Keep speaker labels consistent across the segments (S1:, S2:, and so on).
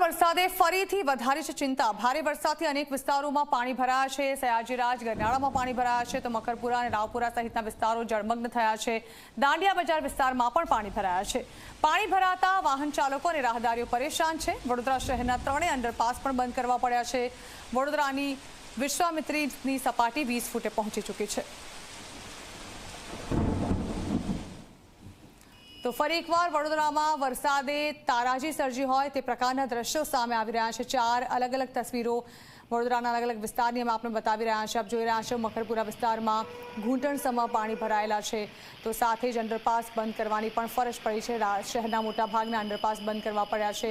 S1: વરસાદે ફરીથી વધારી છે ચિંતા. ભારે વરસાદથી અનેક વિસ્તારોમાં પાણી ભરાયા છે. સયાજીરાજ, ગરનાળામાં પાણી ભરાયા છે. તો મકરપુરા અને રાવપુરા સહિતના વિસ્તારો જળમગ્ન થયા છે. દાંડિયા બજાર વિસ્તારમાં પણ પાણી ભરાયા છે. પાણી ભરાતા વાહન ચાલકો અને રાહદારીઓ પરેશાન છે. વડોદરા શહેરના ત્રણેય અંડરપાસ પણ બંધ કરવા પડ્યા છે. વડોદરાની વિશ્વામિત્રીની સપાટી વીસ ફૂટે પહોંચી ચૂકી છે. તો ફરી એકવાર વડોદરામાં વરસાદે તારાજી સર્જી હોય તે પ્રકારના દ્રશ્યો સામે આવી રહ્યા છે. ચાર અલગ અલગ તસવીરો વડોદરાના અલગ અલગ વિસ્તારની અમે આપણે બતાવી રહ્યા છે આપ જોઈ રહ્યા છો મખરપુરા વિસ્તારમાં ઘૂંટણસમાં પાણી ભરાયેલા છે. તો સાથે જ અંડરપાસ બંધ કરવાની પણ ફરજ પડી છે. શહેરના મોટાભાગના અંડરપાસ બંધ કરવા પડ્યા છે.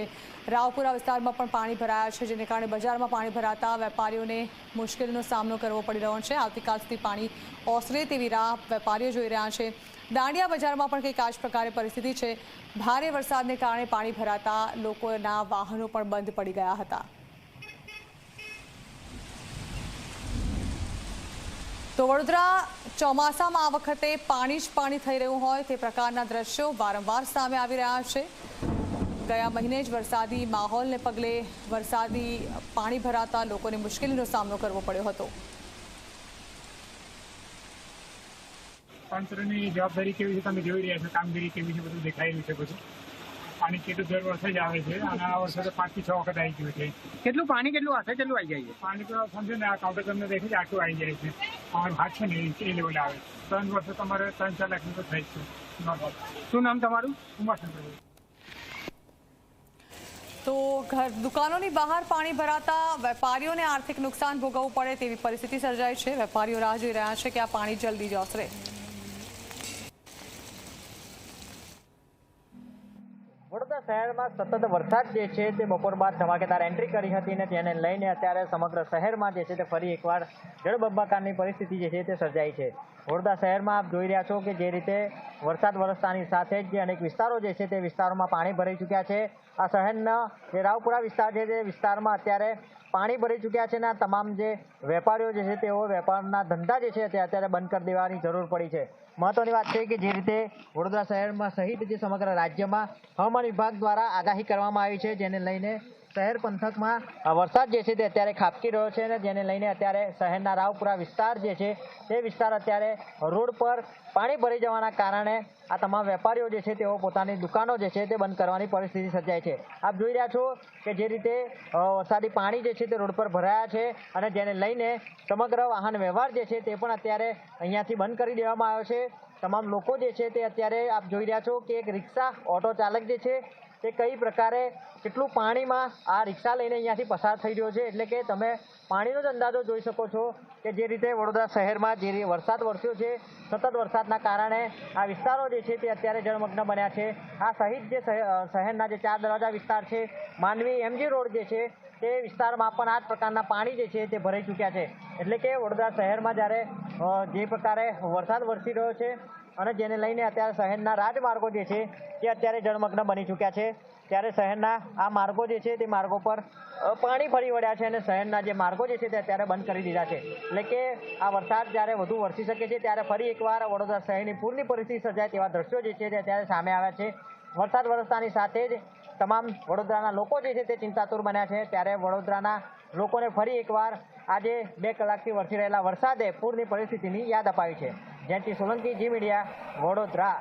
S1: રાવપુરા વિસ્તારમાં પણ પાણી ભરાયા છે, જેને કારણે બજારમાં પાણી ભરાતા વેપારીઓને મુશ્કેલીનો સામનો કરવો પડી રહ્યો છે. આવતીકાલ સુધી પાણી ઓસરે તેવી રાહ વેપારીઓ જોઈ રહ્યા છે. દાંડિયા બજારમાં પણ કંઈક આ જ પ્રકારે પરિસ્થિતિ છે. ભારે વરસાદને કારણે પાણી ભરાતા લોકોના વાહનો પણ બંધ પડી ગયા હતા. તો વડોદરા ચોમાસામાં આ વખતે પાણી જ પાણી થઈ રહ્યું હોય તે પ્રકારના દ્રશ્યો વારંવાર સામે આવી રહ્યા છે. ગયા મહિને જ વરસાદી માહોલને પગલે વરસાદી પાણી ભરાતા લોકોને મુશ્કેલીનો સામનો કરવો પડ્યો હતો.
S2: તંત્રની જવાબદારી કેવી છે? તમે જોઈ રહ્યા છો કામગીરી કેવી છે બધું દેખાઈ રહ્યું છે બધું. પાણી કેટલું દર વર્ષે જ આવે છે અને આ વર્ષે તો પાંચથી છ વખત આવી ગયું છે.
S3: કેટલું પાણી કેટલું હશે કેટલું આવી જાય છે?
S2: પાણી તો સમજો ને આ કાઉન્ટર તમને દેખે આટલું આવી જાય છે. અમારો હાથ છે એ લેવલે આવે. ત્રણ વર્ષે તમારે ત્રણ ચાર લાખ રૂપિયા થાય છે. નોર્મલ
S3: શું નામ તમારું?
S2: ઉમાશંકર.
S1: તો ઘર દુકાનોની બહાર પાણી ભરાતા વેપારીઓને આર્થિક નુકસાન ભોગવવું પડે તેવી પરિસ્થિતિ સર્જાઈ છે. વેપારીઓ રાહ જોઈ રહ્યા છે કે આ પાણી જલ્દી જ ઓસરે
S4: શહેરમાં સતત વરસાદ જે છે તે બપોર બાદ ધમાકેદાર એન્ટ્રી કરી હતી ને તેને લઈને અત્યારે સમગ્ર શહેરમાં જે છે તે ફરી એકવાર જળબંબાકારની પરિસ્થિતિ જે છે તે સર્જાઈ છે. વડોદરા શહેરમાં આપ જોઈ રહ્યા છો કે જે રીતે વરસાદ વરસતાની સાથે જ જે અનેક વિસ્તારો જે છે તે વિસ્તારોમાં પાણી ભરાઈ ચૂક્યા છે. આ શહેરના જે રાવપુરા વિસ્તાર છે તે વિસ્તારમાં અત્યારે પાણી ભરી ચૂક્યા છે અને તમામ જે વેપારીઓ જે છે તેઓ વેપારના ધંધા જે છે તે અત્યારે બંધ કરી દેવાની જરૂર પડી છે. મહત્વની વાત છે કે જે રીતે વડોદરા શહેરમાં સહિત જે સમગ્ર રાજ્યમાં હવામાન વિભાગ દ્વારા આગાહી કરવામાં આવી છે, જેને લઈને શહેર પંથકમાં વરસાદ જે છે તે અત્યારે ખાબકી રહ્યો છે અને જેને લઈને અત્યારે શહેરના રાવપુરા વિસ્તાર જે છે, તે વિસ્તાર અત્યારે રોડ પર પાણી ભરી જવાના કારણે આ તમામ વેપારીઓ જે છે તેઓ પોતાની દુકાનો જે છે તે બંધ કરવાની પરિસ્થિતિ સર્જાય છે. આપ જોઈ રહ્યા છો કે જે રીતે વરસાદી પાણી જે છે તે રોડ પર ભરાયા છે અને જેને લઈને સમગ્ર વાહન વ્યવહાર જે છે તે પણ અત્યારે અહીંયાથી બંધ કરી દેવામાં આવ્યો છે. તમામ લોકો જે છે તે અત્યારે આપ જોઈ રહ્યા છો કે એક રિક્ષા ઓટો ચાલક જે છે તે કઈ પ્રકારે કેટલું પાણીમાં આ રિક્ષા લઈને અહીંયાથી પસાર થઈ રહ્યો છે? એટલે કે તમે પાણીનો જ અંદાજો જોઈ શકો છો કે જે રીતે વડોદરા શહેરમાં જે વરસાદ વરસ્યો છે, સતત વરસાદના કારણે આ વિસ્તારો જે છે તે અત્યારે જળમગ્ન બન્યા છે. આ સહિત જે શહે- શહેરના જે ચાર દરવાજા વિસ્તાર છે, માનવી એમજી રોડ જે છે તે વિસ્તારમાં પણ આ જ પ્રકારના પાણી જે છે તે ભરાઈ ચૂક્યા છે. એટલે કે વડોદરા શહેરમાં જ્યારે જે પ્રકારે વરસાદ વરસી રહ્યો છે અને જેને લઈને અત્યારે શહેરના રાજમાર્ગો જે છે તે અત્યારે જળમગ્ન બની ચૂક્યા છે. ત્યારે શહેરના આ માર્ગો જે છે, તે માર્ગો પર પાણી ફરી વળ્યા છે અને શહેરના જે માર્ગો જે છે, તે અત્યારે બંધ કરી દીધા છે. એટલે કે આ વરસાદ જ્યારે વધુ વરસી શકે છે, ત્યારે ફરી એકવાર વડોદરા શહેરની પૂરની પરિસ્થિતિ સર્જાય તેવા દ્રશ્યો જે છે, તે અત્યારે સામે આવ્યા છે. વરસાદ વરસતાની સાથે જ તમામ વડોદરાના લોકો જે છે, તે ચિંતાતુર બન્યા છે. ત્યારે વડોદરાના લોકોને ફરી એકવાર આજે બે કલાકથી વરસી રહેલા વરસાદે પૂરની પરિસ્થિતિની યાદ અપાવી છે. જયંતિ સોલંકી જી મીડિયા વડોદરા.